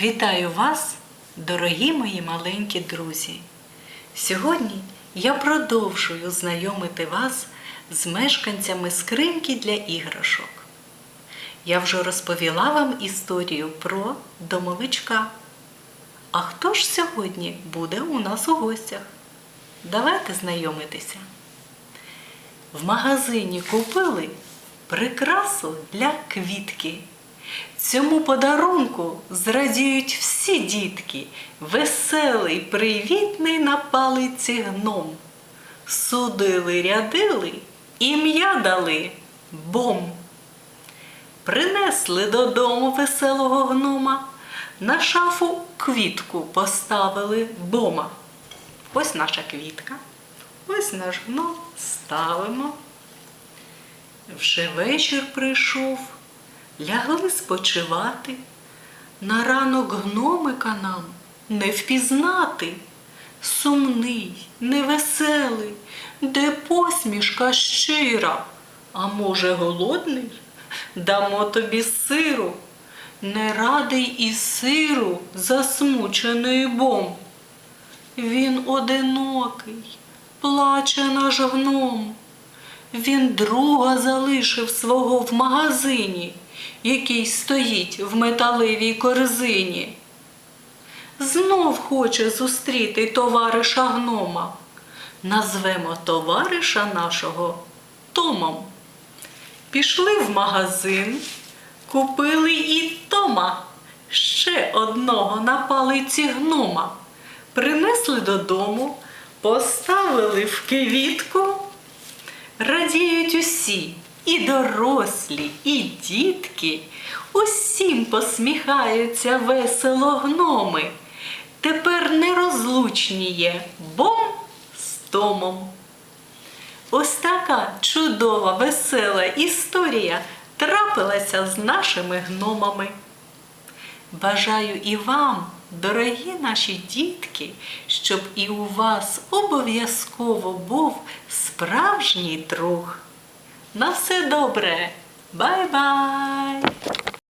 Вітаю вас, дорогі мої маленькі друзі! Сьогодні я продовжую знайомити вас з мешканцями скриньки для іграшок. Я вже розповіла вам історію про домовичка. А хто ж сьогодні буде у нас у гостях? Давайте знайомитися. В магазині купили прикрасу для квітки. Цьому подарунку зрадіють всі дітки, веселий, привітний на палиці гном. Судили, рядили, ім'я дали бом. Принесли додому веселого гнома, на шафу квітку поставили бома. Ось наша квітка, ось наш гном ставимо. Вже вечір прийшов, лягли спочивати. На ранок гномика нам не впізнати. Сумний, невеселий, де посмішка щира. А може, голодний? Дамо тобі сиру. Не радий і сиру, засмучений бом. Він одинокий, плаче наш гном. Він друга залишив свого в магазині, який стоїть в металевій корзині. Знов хоче зустріти товариша гнома. Назвемо товариша нашого Томом. Пішли в магазин, купили і Тома, ще одного на палиці гнома. Принесли додому, поставили в квітку. Радіють усі, і дорослі, і дітки, усім посміхаються весело гноми. Тепер нерозлучні є бом з томом. Ось така чудова, весела історія трапилася з нашими гномами. Бажаю і вам, дорогі наші дітки, щоб і у вас обов'язково був справжній друг. На все добре! Бай-бай!